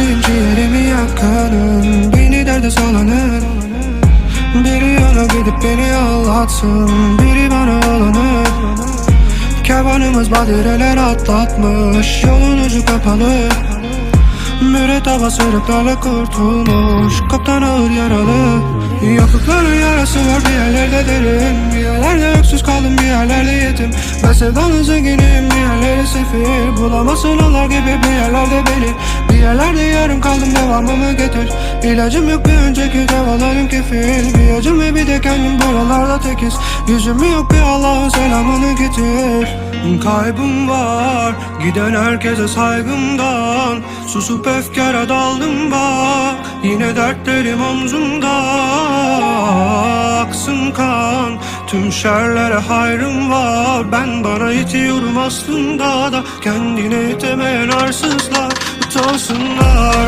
Senin ciğerimi yakanın Beni derde salanır Biri yana gidip beni ağlatsın Biri bana yalanır Kervanımız badireler atlatmış. Yolun ucu kapalı. Müretteba sırıklarla kurtulmuş. Kaptan ağır yaralı. Yoklukların yarası var bir yerlerde derin. Bir yerlerde öksüz kaldım bir yerlerde yetim. Ben sevdanın zenginim bir yerlerde sefil. Bulamazsın onlar gibi bir yerlerde beni yerlerde yarım kaldım devamımı getir. İlacım yok bir önceki devalarım kefil Bir acım ve bir de kendim buralarda tekiz. Yüzüm yok bir Allah'ın selamını getir. Kaybım var Giden herkese saygımdan. Susup efkara daldım bak Yine dertlerim omzumda. Aksın kan Tüm şerlere hayrım var. Ben bana itiyorum aslında da Kendine itemeyen arsızlar 我什么？